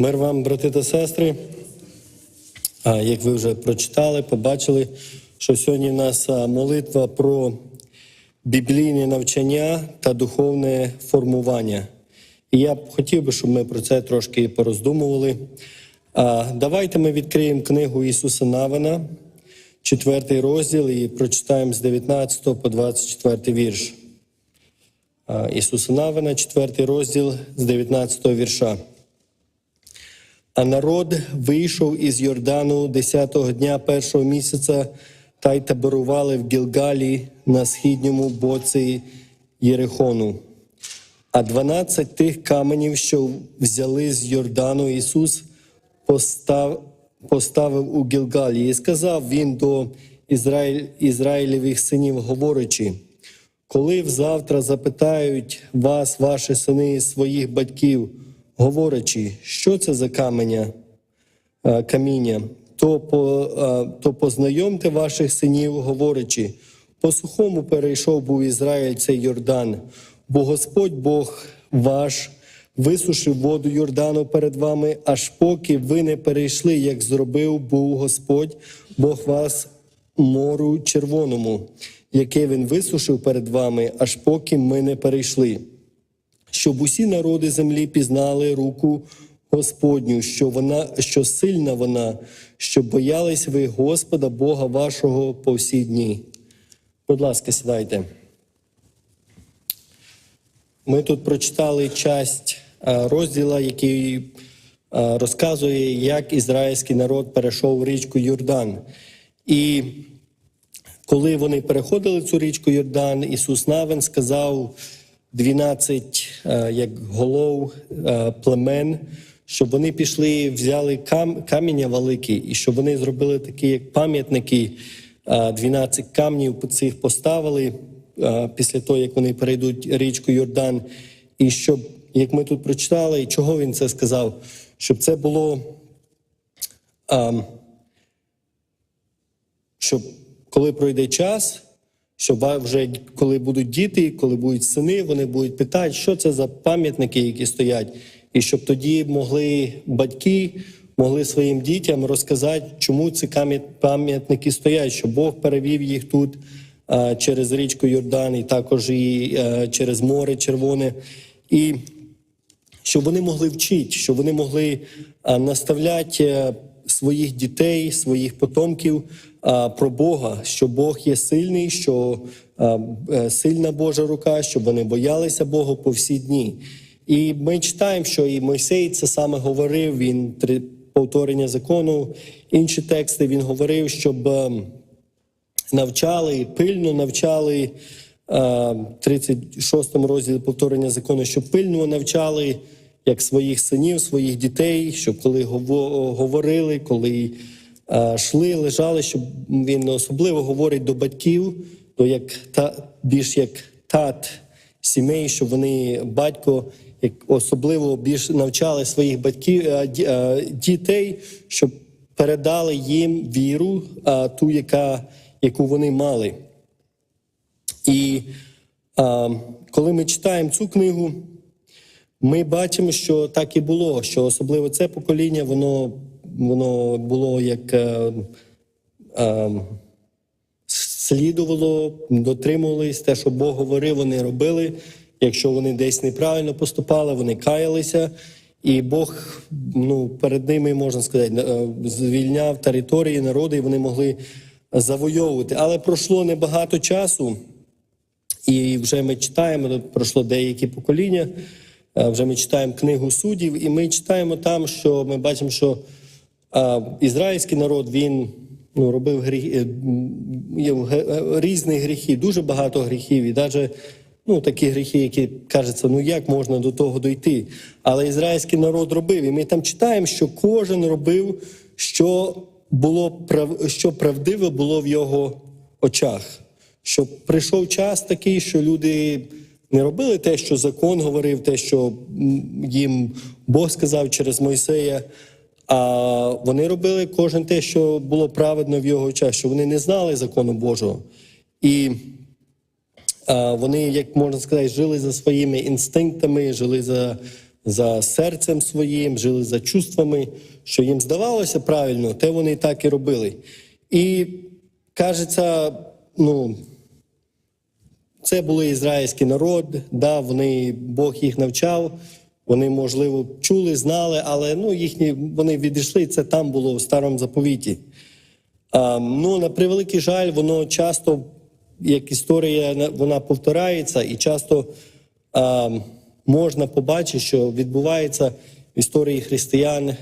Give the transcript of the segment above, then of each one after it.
Мир вам, брати та сестри. А, Як ви вже прочитали, побачили, що сьогодні в нас молитва про біблійне навчання та духовне формування. І я б хотів би, щоб ми про це трошки пороздумували. Давайте ми відкриємо книгу Ісуса Навина, четвертий розділ, і прочитаємо з 19 по 24 вірш. Ісуса Навина, четвертий розділ з 19 вірша. А народ вийшов із Йордану десятого дня першого місяця та й таборували в Гілгалі на східньому боці Єрихону. А дванадцять тих каменів, що взяли з Йордану, Ісус постав, поставив у Гілгалі. І сказав він до Ізраїль, Ізраїлевих синів, говорячи, коли взавтра запитають вас, ваші сини, своїх батьків, говорячи, що це за каменя, е, каміння, то, по, е, то познайомте ваших синів, говорячи, по сухому перейшов був Ізраїль цей Йордан, бо Господь Бог ваш висушив воду Йордану перед вами, аж поки ви не перейшли, як зробив був Господь, Бог вас мору червоному, яке він висушив перед вами, аж поки ми не перейшли щоб усі народи землі пізнали руку Господню, що вона, що сильна вона, щоб боялись ви Господа Бога вашого по всі дні. Будь ласка, сідайте. Ми тут прочитали часть е, розділа, який е, розказує, як ізраїльський народ перейшов річку Йордан. І коли вони переходили цю річку Йордан, Ісус Навин сказав 12 е, як голов е, племен, щоб вони пішли, взяли кам, каміння великий, і щоб вони зробили такі як пам'ятники, е, 12 камнів цих поставили е, після того, як вони перейдуть річку Йордан. І щоб, як ми тут прочитали, і чого він це сказав, щоб це було. ем, щоб коли пройде час, щоб вже коли будуть діти, коли будуть сини, вони будуть питати, що це за пам'ятники, які стоять, і щоб тоді могли батьки могли своїм дітям розказати, чому ці пам'ятники стоять, що Бог перевів їх тут через річку Йордан, і також і е, через море Червоне. І щоб вони могли вчити, щоб вони могли наставляти е, своїх дітей, своїх потомків про Бога, що Бог є сильний, що е, сильна Божа рука, щоб вони боялися Бога по всі дні. І ми читаємо, що і Мойсей це саме говорив. Він три повторення закону, інші тексти він говорив, щоб. ем, навчали, пильно навчали е, 36 розділі повторення закону, щоб пильно навчали як своїх синів, своїх дітей, щоб коли говорили, коли е, йшли, лежали, щоб він особливо говорить до батьків, до як та більш як тат сімей, щоб вони батько. Як особливо більш навчали своїх батьків е, е, дітей, щоб передали їм віру, ту, яка, яку вони мали. І коли ми читаємо цю книгу, ми бачимо, що так і було, що особливо це покоління, воно, воно було як е, е, слідувало, дотримувались те, що Бог говорив, вони робили. Якщо вони десь неправильно поступали, вони каялися. І Бог ну, перед ними, можна сказати, е, звільняв території, народи, і вони могли завойовувати. Але пройшло небагато часу, і вже ми читаємо, тут пройшло деякі покоління. е, Вже ми читаємо книгу суддів, і ми читаємо там, що ми бачимо, що а, ізраїльський народ він ну, робив гріх, е, е, різні гріхи, дуже багато гріхів, і навіть ну, такі гріхи, які кажеться, ну як можна до того дойти. Але ізраїльський народ робив. І ми там читаємо, що кожен робив, що було що правдиве було в його очах. Що прийшов час такий, що люди не робили те, що закон говорив, те, що їм Бог сказав через Мойсея. А вони робили кожен те, що було праведно в його очах, що вони не знали закону Божого. І а, вони, як можна сказати, жили за своїми інстинктами, жили за, за серцем своїм, жили за чувствами, що їм здавалося правильно, те вони так і робили. І кажеться, ну. Це були ізраїльський народ, да, вони, Бог їх навчав, вони, можливо, чули, знали, але ну, їхні, вони відійшли, це там було в старому заповіті. А, ну, на превеликий жаль, воно часто, як історія, вона повторяється, і часто а, можна побачити, що відбувається в історії християн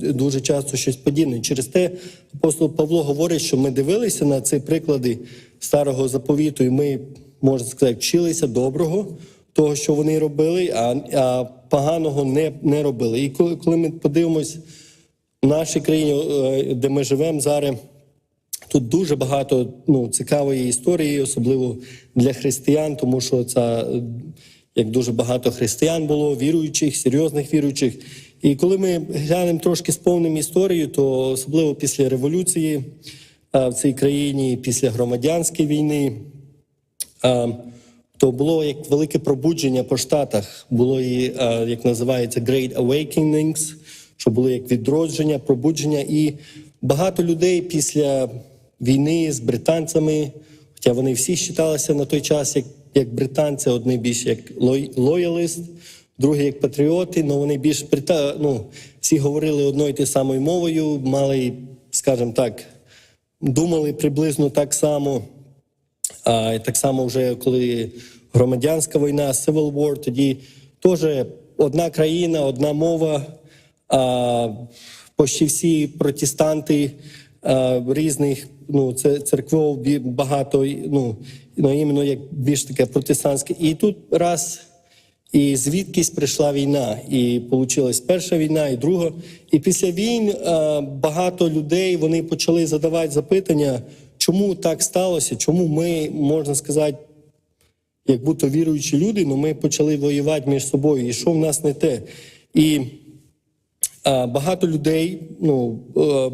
дуже часто щось подібне. Через те апостол Павло говорить, що ми дивилися на ці приклади старого заповіту, і ми, можна сказати, вчилися доброго, того, що вони робили, а, а поганого не, не робили. І коли, коли ми подивимось в нашій країні, е, де ми живемо зараз, тут дуже багато ну, цікавої історії, особливо для християн, тому що це як дуже багато християн було, віруючих, серйозних віруючих. І коли ми глянемо трошки сповнимо історію, то особливо після революції е, в цій країні, після громадянської війни, е, то було як велике пробудження по штатах. Було і е, як називається Great Awakenings, що було як відродження, пробудження. І багато людей після війни з британцями, хоча вони всі вважалися на той час як, як британці, одні більш як лояліст, другі як патріоти, але вони більш ну, всі говорили одною і самою мовою, мали, скажімо так, думали приблизно так само. А так само, вже коли громадянська війна, Civil War, тоді теж одна країна, одна мова, а, почти всі протестанти а, різних ну, це церков багато, ну, ну іменно як більш таке протестантське. І тут раз і звідкись прийшла війна, і получилась перша війна, і друга. І після війн е, багато людей вони почали задавати запитання, чому так сталося, чому ми, можна сказати, як будто віруючі люди, ну ми почали воювати між собою, і що в нас не те. І а, багато людей, ну а,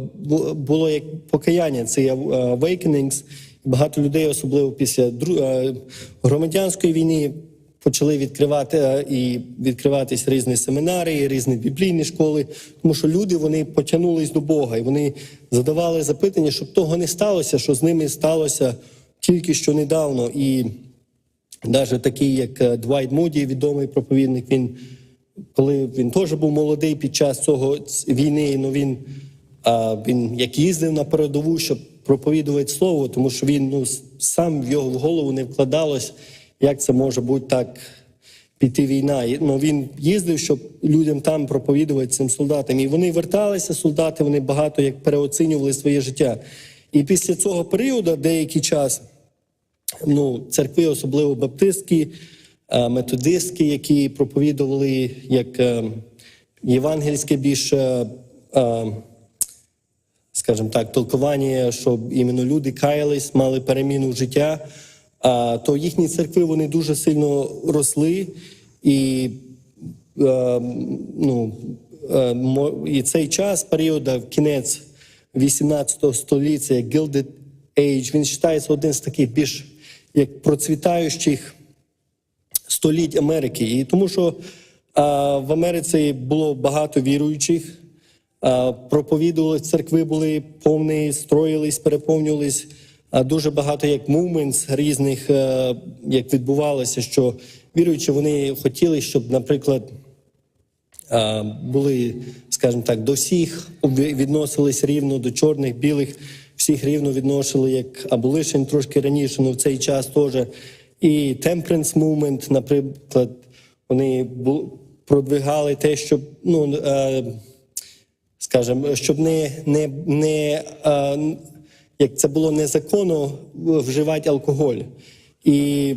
було як покаяння, це є е, awakenings. Багато людей, особливо після дру- е, громадянської війни, почали відкривати е, і відкриватись різні семінари, різні біблійні школи, тому що люди вони потягнулись до Бога, і вони задавали запитання, щоб того не сталося, що з ними сталося тільки що недавно. І навіть такий, як е, Двайт Муді, відомий проповідник, він коли він теж був молодий під час цього війни, ну він, він як їздив на передову, щоб проповідувати слово, тому що він ну, сам в його в голову не вкладалось, як це може бути так піти війна. Ну, він їздив, щоб людям там проповідувати цим солдатам. І вони верталися, солдати, вони багато як переоцінювали своє життя. І після цього періоду, деякий час, ну, церкви, особливо баптистські, е, методистські, які проповідували як е, євангельське більше, е, скажімо так, толкування, щоб іменно люди каялись, мали переміну життя, а, то їхні церкви вони дуже сильно росли і. е, Ну, е, і цей час, період, кінець 18 століття, як Gilded Age, він вважається один з таких більш як процвітаючих століть Америки. І тому що в Америці було багато віруючих, проповідували церкви були повні, строїлись, переповнювались. А дуже багато як movements різних, е, як відбувалося, що віруючі вони хотіли, щоб, наприклад, були, скажімо так, до всіх відносились рівно, до чорних, білих, всіх рівно відносили, як аболишин трошки раніше, але в цей час теж. І Temperance Movement, наприклад, вони продвигали те, щоб, ну, е, скажімо, щоб не, не, не е, як це було незаконно вживати алкоголь. І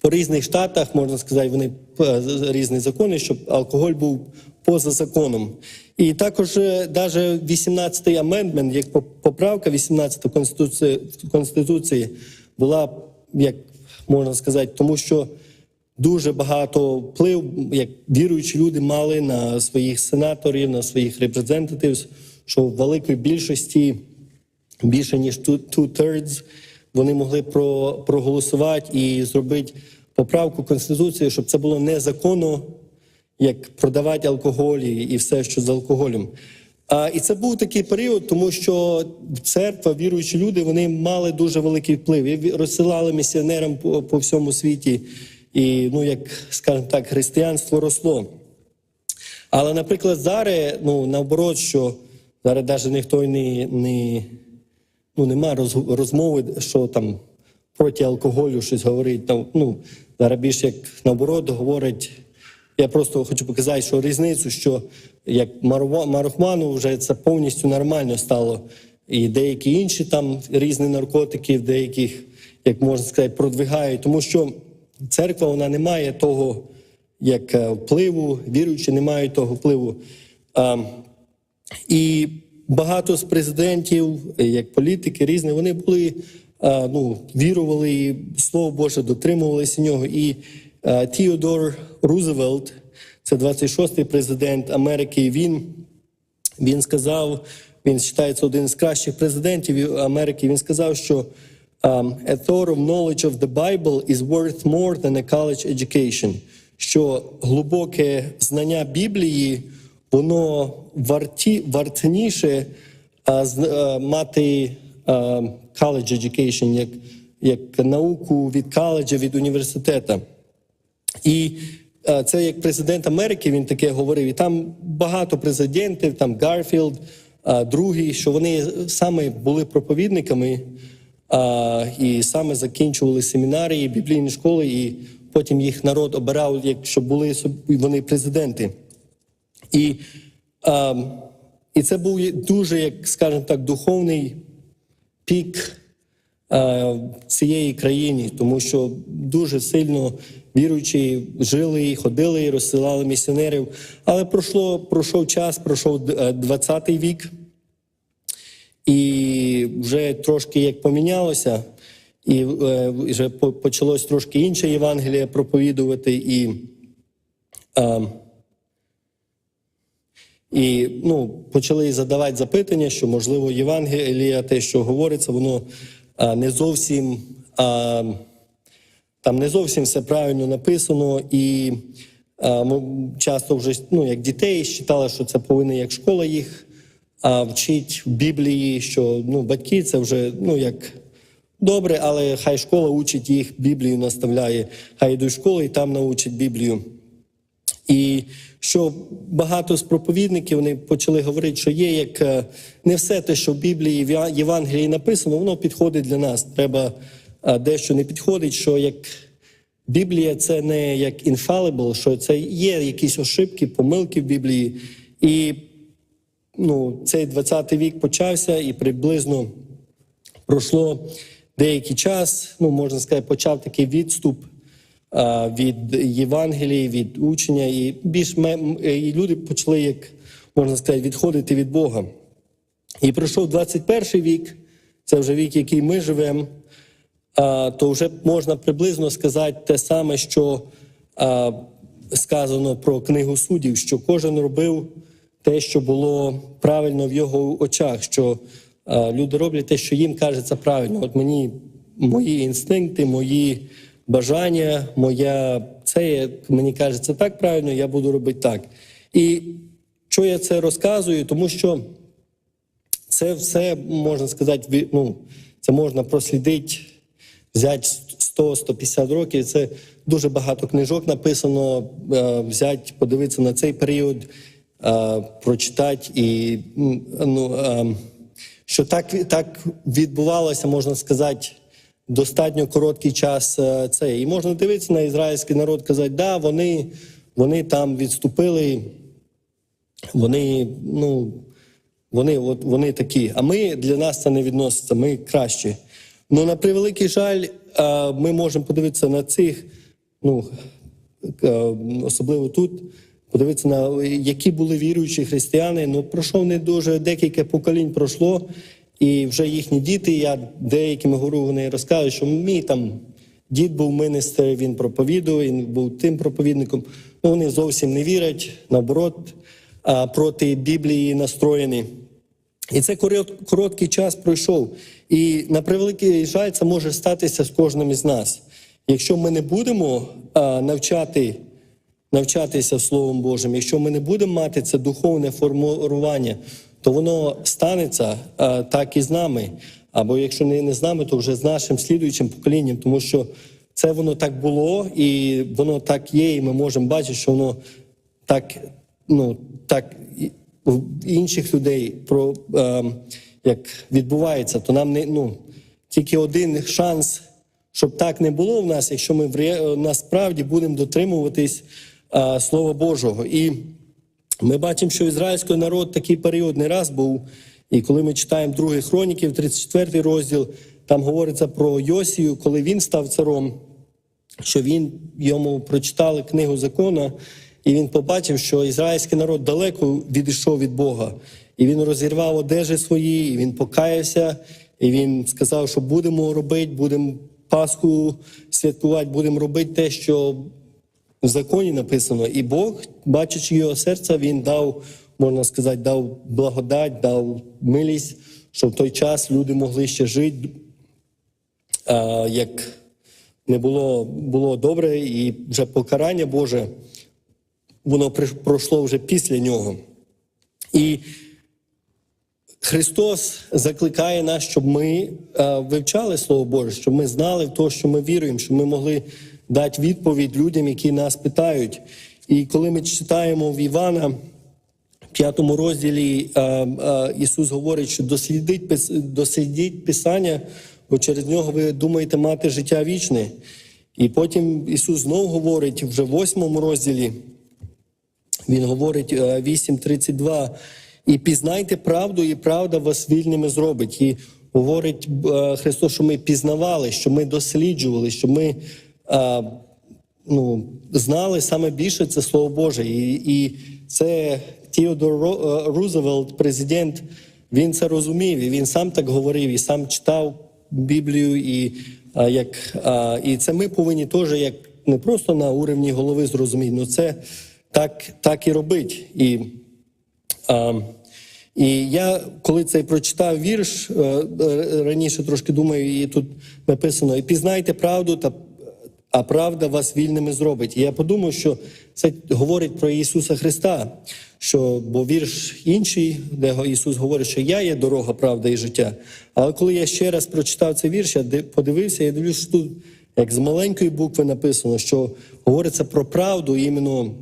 по різних штатах, можна сказати, вони е, різні закони, щоб алкоголь був поза законом. І також навіть 18-й амендмент, як по- поправка 18 Конституції, Конституції була, як можна сказати, тому що дуже багато вплив, як віруючі люди мали на своїх сенаторів, на своїх репрезентативів, що в великій більшості більше ніж two- two-thirds, вони могли про, проголосувати і зробити поправку Конституції, щоб це було незаконно, як продавати алкоголь і все, що з алкоголем. А, і це був такий період, тому що церква, віруючі люди, вони мали дуже великий вплив і розсилали місіонерам по, по всьому світі. І, ну, як скажімо так, християнство росло. Але, наприклад, зараз, ну, наоборот, що зараз навіть ніхто не, не, ну, нема роз, розмови, що там проти алкоголю щось говорить. Там, ну, зараз більше як наоборот говорить. Я просто хочу показати, що різницю, що як марихуану вже це повністю нормально стало. І деякі інші там різні наркотики, деяких, як можна сказати, продвигають, тому що церква вона не має того як е, впливу, віруючі не мають того впливу. А, і багато з президентів, е, як політики, різні, вони були, ну, вірували, і Слово Боже, дотримувалися нього. І а, Теодор Рузвельт, це 26-й президент Америки, він він сказав, він вважається один з кращих президентів Америки. Він сказав, що um, a thorough knowledge of the Bible is worth more than a college education. Що глибоке знання Біблії, воно варті, вартніше а, з- а, мати а, college education, як, як науку від коледжа, від університету. І е, це як президент Америки він таке говорив. І там багато президентів, там Гарфілд, е, другий, що вони саме були проповідниками е, і саме закінчували семінарії, біблійні школи, і потім їх народ обирав, якщо були вони президенти. І, е, і це був дуже, як скажімо так, духовний пік е, цієї країні, тому що дуже сильно віруючі жили, і ходили і розсилали місіонерів. Але пройшло, пройшов час, пройшов е, 20-й вік, і вже трошки як помінялося, і е, вже почалось трошки інше Євангеліє проповідувати. І, е, і ну, почали задавати запитання, що можливо Євангелія, те, що говориться, воно а, не зовсім а, там не зовсім все правильно написано, і а, ми часто вже ну, як дітей вважали, що це повинна як школа їх а, вчить в Біблії, що ну, батьки це вже ну як. Добре, але хай школа учить їх, Біблію наставляє, хай йдуть в школу і там научать Біблію. Що багато з проповідників вони почали говорити, що є як е, не все те, що в Біблії в Євангелії написано, воно підходить для нас. Треба е, дещо не підходить, що як Біблія це не як infallible, що це є якісь ошибки, помилки в Біблії. І ну, цей 20-й вік почався, і приблизно пройшло деякий час, ну можна сказати, почав такий відступ від Євангелії, від учення, і більш ме- і люди почали, як можна сказати, відходити від Бога. І пройшов 21 вік, це вже вік, який ми живемо, то вже можна приблизно сказати те саме, що сказано про книгу суддів, що кожен робив те, що було правильно в його очах, що люди роблять те, що їм кажеться правильно. От мені мої інстинкти, мої бажання, моя це мені кажеться так правильно, я буду робити так. І що я це розказую, тому що це все можна сказати, ну, це можна прослідити, взяти 100-150 років. Це дуже багато книжок написано. е, Взяти, подивитися на цей період, е, прочитати і ну, е, що так, так відбувалося, можна сказати. Достатньо короткий час е, це. І можна дивитися на ізраїльський народ, казати, да, вони, вони там відступили, вони, ну, вони, от, вони такі. А ми для нас це не відноситься, ми кращі. Ну, на превеликий жаль, е, ми можемо подивитися на цих, ну, е, особливо тут, подивитися на які були віруючі християни. Ну, пройшов не дуже декілька поколінь пройшло, і вже їхні діти, я деякими говорю, вони розказують, що мій там дід був міністр, він проповідував, він був тим проповідником. Ну, вони зовсім не вірять, наоборот, проти Біблії настроєні. І це короткий час пройшов. І на превеликий жаль, це може статися з кожним із нас. якщо ми не будемо навчати, навчатися Словом Божим, якщо ми не будемо мати це духовне формування, то воно станеться а, так і з нами. Або якщо не, не з нами, то вже з нашим слідуючим поколінням, тому що це воно так було, і воно так є, і ми можемо бачити, що воно так, ну, так в інших людей про е, як відбувається, то нам не ну тільки один шанс, щоб так не було в нас, якщо ми в ре- насправді будемо дотримуватись е, Слова Божого. І ми бачимо, що ізраїльський народ такий період не раз був. І коли ми читаємо другий хроніків, 34 розділ, там говориться про Йосію, коли він став царом що він йому прочитали книгу закона, і він побачив, що ізраїльський народ далеко відійшов від Бога. І він розірвав одежі свої, і він покаявся, і він сказав, що будемо робити, будемо Пасху святкувати, будемо робити те, що в законі написано. І Бог, бачачи його серце, він дав, можна сказати, дав благодать, дав милість, щоб в той час люди могли ще жити, а, як не було, було добре, і вже покарання Боже, воно пройшло вже після нього. І Христос закликає нас, щоб ми вивчали Слово Боже, щоб ми знали в що ми віруємо, щоб ми могли дати відповідь людям, які нас питають. І коли ми читаємо в Івана, в п'ятому розділі е, е, Ісус говорить, що дослідіть, дослідіть Писання, бо через нього ви думаєте мати життя вічне. І потім Ісус знову говорить вже в восьмому розділі, він говорить е, 8.32. І пізнайте правду, і правда вас вільними зробить. І говорить е, Христос, що ми пізнавали, що ми досліджували, що ми е, ну, знали саме більше це Слово Боже. І, і це Теодор Ро- е, Рузвельт, президент, він це розумів, і він сам так говорив, і сам читав Біблію, і, як, і це ми повинні теж як не просто на уровні голови зрозуміти, але це так, так і робить. І, і я, коли цей прочитав вірш, е, е, раніше трошки думаю, і тут написано: і пізнайте правду, та, а правда вас вільними зробить. І я подумав, що це говорить про Ісуса Христа. Що, бо вірш інший, де Ісус говорить, що я є дорога, правда і життя. Але коли я ще раз прочитав цей вірш, я подивився, я дивлюся, що тут, як з маленької букви написано, що говориться про правду іменно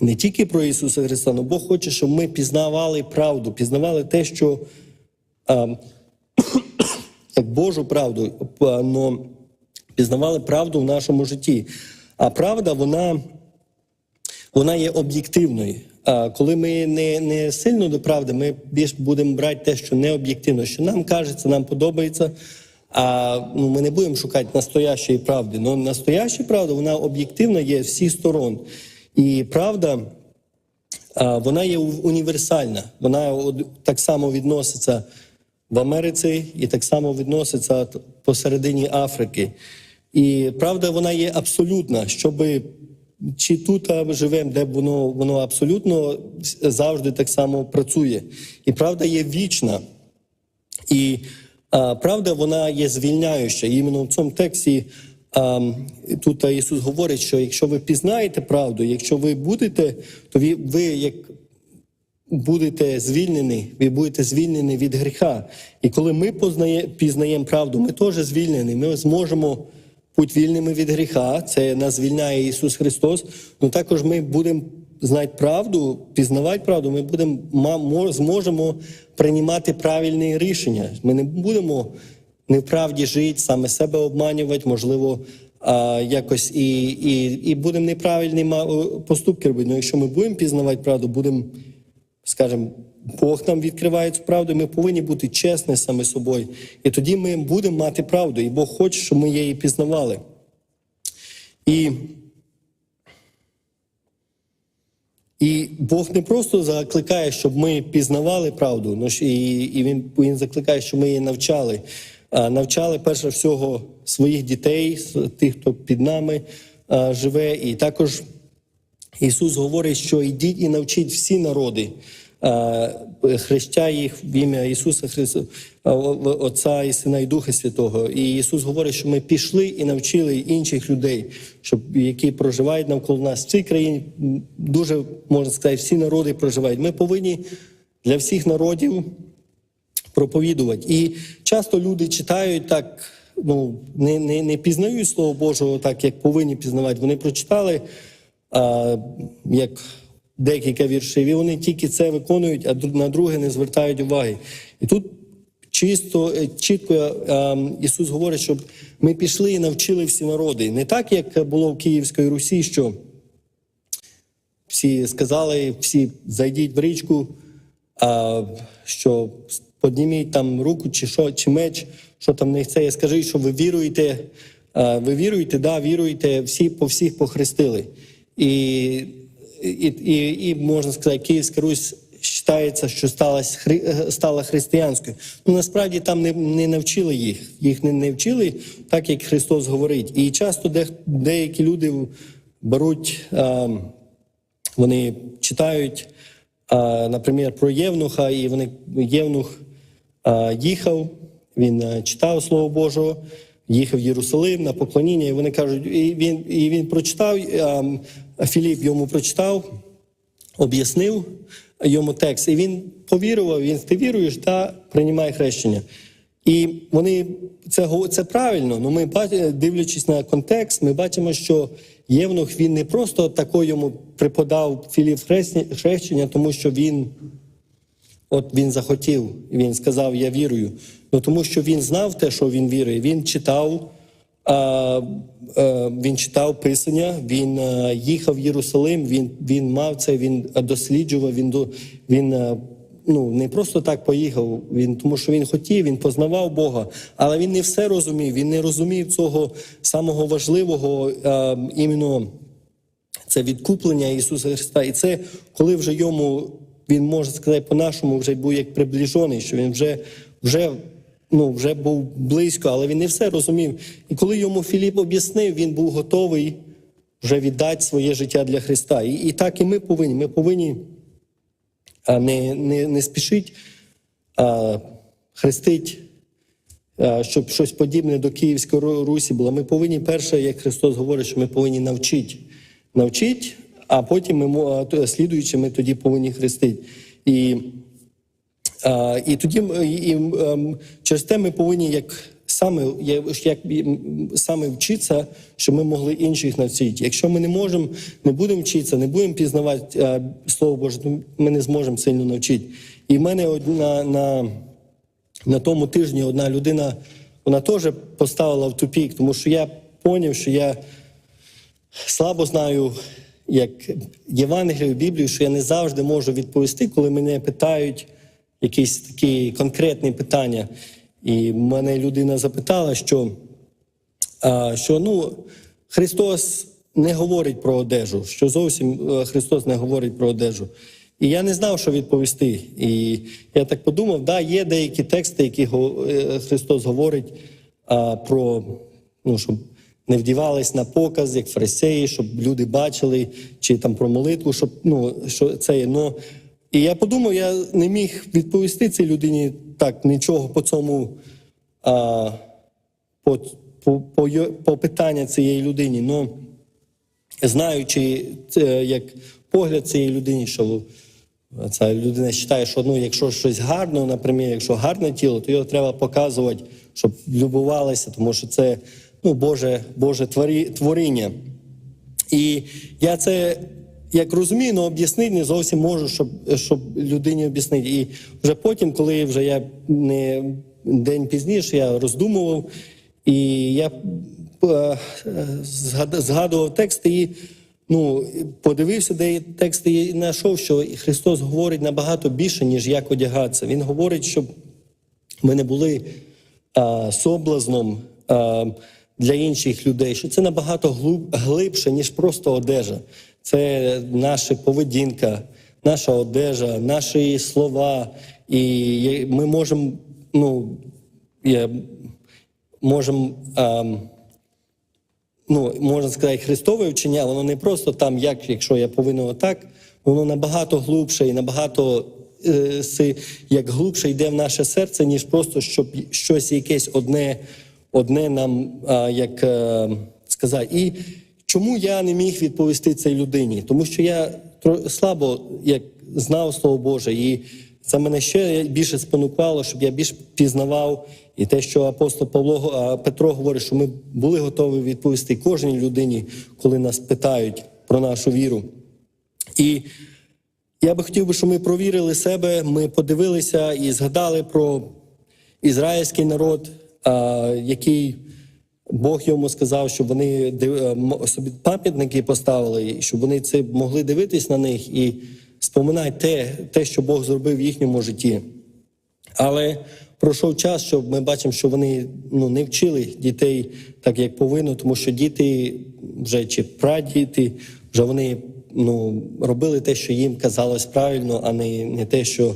не тільки про Ісуса Христа, але Бог хоче, щоб ми пізнавали правду, пізнавали те, що а, як Божу правду, але пізнавали правду в нашому житті. А правда, вона, вона є об'єктивною. А коли ми не, не сильно до правди, ми більш будемо брати те, що не об'єктивно, що нам кажеться, нам подобається. А ну, ми не будемо шукати настоящої правди. Но настояща правда, вона об'єктивна є з всіх сторон. І правда, вона є універсальна. Вона так само відноситься в Америці і так само відноситься посередині Африки. І правда, вона є абсолютна, щоб чи тут а, живемо, де воно, воно абсолютно завжди так само працює. І правда є вічна. І а, правда, вона є звільняюча. І іменно в цьому тексті а, тут Ісус говорить, що якщо ви пізнаєте правду, якщо ви будете, то ви, ви як будете звільнені, ви будете звільнені від гріха. І коли ми познає, пізнаємо правду, ми теж звільнені. Ми зможемо бути вільними від гріха. Це нас звільняє Ісус Христос. Ну також ми будемо знати правду, пізнавати правду. Ми будемо зможемо приймати правильні рішення. Ми не будемо неправді жити, саме себе обманювати, можливо. А, якось і, і, і будемо неправильні поступки робити. Ну, якщо ми будемо пізнавати правду, будемо скажімо, Бог нам відкриває цю правду, і ми повинні бути чесні саме собою. І тоді ми будемо мати правду, і Бог хоче, щоб ми її пізнавали. І, і Бог не просто закликає, щоб ми пізнавали правду, ну, і, і він, він закликає, щоб ми її навчали. А, навчали перше всього своїх дітей, тих, хто під нами а, живе, і також Ісус говорить, що йдіть і навчіть всі народи, е, хреща їх в ім'я Ісуса Христа, е, Отця і Сина і Духа Святого. І Ісус говорить, що ми пішли і навчили інших людей, щоб які проживають навколо нас в цій країні. Дуже можна сказати, всі народи проживають. Ми повинні для всіх народів проповідувати. І часто люди читають так, ну не, не, не пізнають Слово Божого так, як повинні пізнавати. Вони прочитали як декілька віршів, і вони тільки це виконують, а на друге не звертають уваги. І тут чисто, е, чітко е, Ісус говорить, щоб ми пішли і навчили всі народи. Не так, як було в Київській Русі, що всі сказали, всі зайдіть в річку, що підніміть там руку чи що, чи меч, що там не це. Скажіть, що ви віруєте, ви віруєте, да, віруєте, всі по всіх похрестили. І, і, і, і можна сказати, Київська Русь вважається, що стала, стала християнською. Ну насправді там не, не навчили їх. Їх не, не вчили так, як Христос говорить. І часто де, деякі люди беруть. А, вони читають, а, наприклад, про Євнуха, і вони Євнух а, їхав, він читав Слово Божого, їхав в Єрусалим на поклоніння, і вони кажуть, і він, і він прочитав, Філіп йому прочитав, об'яснив йому текст, і він повірував, він ти віруєш та приймає хрещення. І вони це це правильно. Ну ми дивлячись на контекст, ми бачимо, що Євнух він не просто тако йому преподав Філіп хрещення, тому що він от він захотів, він сказав: Я вірую. Ну тому що він знав те, що він вірує. Він читав. А, е, він читав писання, він е, їхав в Єрусалим, він, він мав це, він досліджував, він, він е, ну, не просто так поїхав, він, тому що він хотів, він познавав Бога, але він не все розумів, він не розумів цього самого важливого е, іменно це відкуплення Ісуса Христа. І це коли вже йому, він може сказати по-нашому, вже був як приближений, що він вже, вже, ну, вже був близько, але він не все розумів. І коли йому Філіп об'яснив, він був готовий вже віддати своє життя для Христа. І, і так і ми повинні. Ми повинні а, не, не, не спішить а, хрестить а, щоб щось подібне до Київської Русі було. Ми повинні перше, як Христос говорить, що ми повинні навчити. Навчити, а потім ми слідуючи, ми тоді повинні хрестити. І, і тоді і, ем, через те ми повинні як саме, як, саме вчитися, щоб ми могли інших навчити. Якщо ми не можемо, не будемо вчитися, не будемо пізнавати а, Слово Боже, то ми не зможемо сильно навчити. І в мене одна на на тому тижні одна людина вона теж поставила в тупік, тому що я зрозумів, що я слабо знаю як Євангелію, Біблію, що я не завжди можу відповісти, коли мене питають якісь такі конкретні питання. І мене людина запитала, що, що ну, Христос не говорить про одежу, що зовсім е, Христос не говорить про одежу. І я не знав, що відповісти. І я так подумав, да, є деякі тексти, які е, Христос говорить про, ну, щоб не вдівались на показ, як фарисеї, щоб люди бачили, чи там про молитву, щоб ну, що це є. Ну, і я подумав, я не міг відповісти цій людині так нічого по цьому. А, по, по, по, по питання цієї людині. Ну, знаючи це, як погляд цієї людини, що ця людина вважає, що ну, якщо щось гарно, наприклад, якщо гарне тіло, то його треба показувати, щоб любувалися, тому що це ну, Боже, Боже творі, творіння. І я це як розумію, але об'яснити не зовсім можу, щоб, щоб людині об'яснити. І вже потім, коли вже я не день пізніше, я роздумував, і я е, згад- згадував тексти і ну, подивився, де тексти, і знайшов, що Христос говорить набагато більше, ніж як одягатися. Він говорить, щоб ми не були а, соблазном а, для інших людей, що це набагато глиб, глибше, ніж просто одежа. Це наша поведінка, наша одежа, наші слова. І ми можемо, ну, можемо. А, ну, можна сказати, Христове вчення, воно не просто там, як якщо я повинен отак, воно набагато глибше і набагато е, як глибше йде в наше серце, ніж просто щоб щось якесь одне, одне нам а, як е, сказати. І чому я не міг відповісти цій людині? Тому що я слабо як знав Слово Боже, і це мене ще більше спонукало, щоб я більш пізнавав. І те, що апостол Павло Петро говорить, що ми були готові відповісти кожній людині, коли нас питають про нашу віру. І я би хотів би, щоб ми провірили себе, ми подивилися і згадали про ізраїльський народ, який Бог йому сказав, щоб вони е, собі пам'ятники поставили, щоб вони це могли дивитись на них і споминати те, те, що Бог зробив в їхньому житті. Але пройшов час, що ми бачимо, що вони ну, не вчили дітей так, як повинно, тому що діти вже чи прадіти, вже вони ну, робили те, що їм казалось правильно, а не, не те, що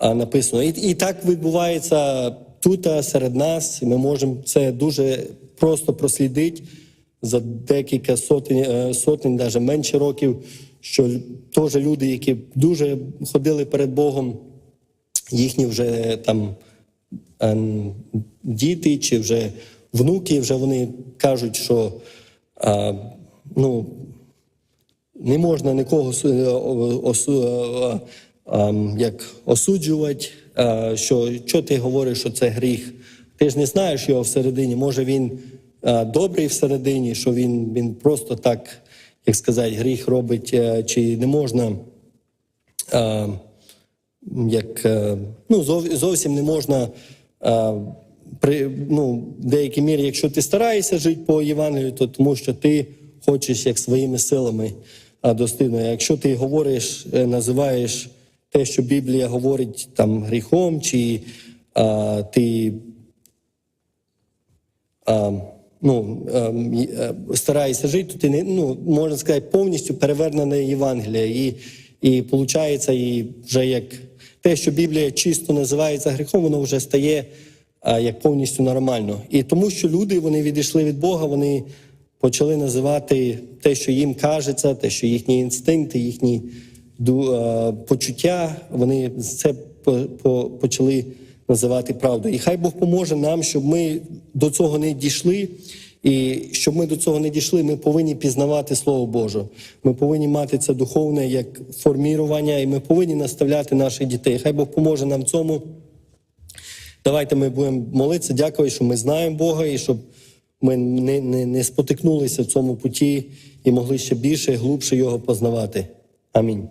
написано. І, і так відбувається тут, серед нас. Ми можемо це дуже просто прослідити за декілька сотень, е, сотень, навіть менше років, що теж люди, які дуже ходили перед Богом, їхні вже там ем, діти чи вже внуки, вже вони кажуть, що а, ну, не можна нікого су- осу, е, ем, як осуджувати, що, що ти говориш, що це гріх. Ти ж не знаєш його всередині. Може він е, добрий всередині, що він, він просто так, як сказати, гріх робить, е, чи не можна. е, як е, ну, зовсім не можна е, при ну, деякій мірі, якщо ти стараєшся жити по Євангелію, то тому що ти хочеш як своїми силами а, достигнути. Якщо ти говориш, е, називаєш те, що Біблія говорить там гріхом, чи а, ти а, ну, е, стараєшся жити, то ти не ну, можна сказати, повністю перевернене Євангелія. І, і виходить, і вже як те, що Біблія чисто називається гріхом, воно вже стає а, як повністю нормально. І тому, що люди вони відійшли від Бога, вони почали називати те, що їм кажеться, те, що їхні інстинкти, їхні почуття, вони це по- по- почали називати правдою. І хай Бог поможе нам, щоб ми до цього не дійшли. І щоб ми до цього не дійшли, ми повинні пізнавати Слово Боже. Ми повинні мати це духовне як формірування, і ми повинні наставляти наших дітей. Хай Бог поможе нам цьому. Давайте ми будемо молитися. Дякую, що ми знаємо Бога і щоб ми не, не, не спотикнулися в цьому путі і могли ще більше і глубше його познавати. Амінь.